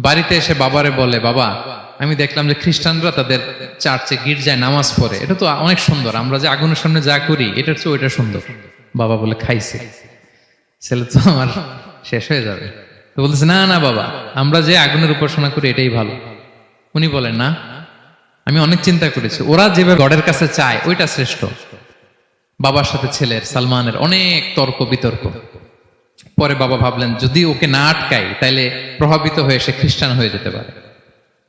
বাড়িতে এসে বাবারে বলে, বাবা, আমি দেখলাম যে খ্রিস্টানরা তাদের চার্চে গির্জায় নামাজ পড়ে। এটা তো অনেক সুন্দর। আমরা যে আগুনের সামনে যা করি, এটার চেয়ে ওইটা সুন্দর। বাবা বলে, খাইছে। ছেলে তো আমার শেষ হয়ে যাবে। তো বলতেছে, না না, বাবা, আমরা যে আগুনের উপাসনা করি, এটাই ভালো। উনি বলেন, না, আমি অনেক চিন্তা করেছি। ওরা যেভাবে গডের কাছে চায়, ওইটা শ্রেষ্ঠ। বাবার সাথে ছেলের, সালমানের অনেক তর্ক বিতর্ক পরে বাবা ভাবলেন যদি ওকে না আটকাই, তাইলে প্রভাবিত হয়ে সে খ্রিস্টান হয়ে যেতে পারে।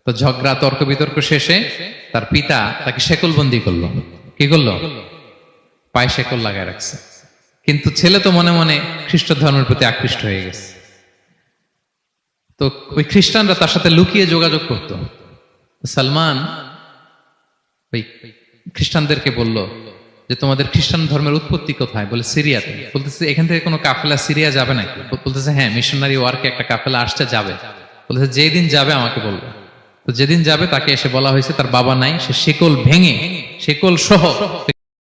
তো ঝগড়া তর্ক বিতর্ক শেষে তার পিতা তাকে শেকলবন্দি করল। কি করল? পায়ে শেকল লাগায় রাখছে। কিন্তু ছেলে তো মনে মনে খ্রিস্ট ধর্মের প্রতি আকৃষ্ট হয়ে গেছে। তো ওই খ্রিস্টানরা তার সাথে লুকিয়ে যোগাযোগ করত। সালমান ওই খ্রিস্টানদেরকে বলল যে তোমাদের খ্রিস্টান ধর্মের উৎপত্তি কোথায়? বলে সিরিয়াতে। বলতেছে, এখান থেকে কোনো কাফেলা সিরিয়া যাবে নাকি? বলতেছে হ্যাঁ মিশনারি ওয়ার্কে একটা কাফেলা আসতে যাবে। বলতেছে, যেদিন যাবে আমাকে বলবে। তো যেদিন যাবে, তাকে এসে বলা হয়েছে, তার বাবা নাই, সে শেকল ভেঙে, শেকল সহ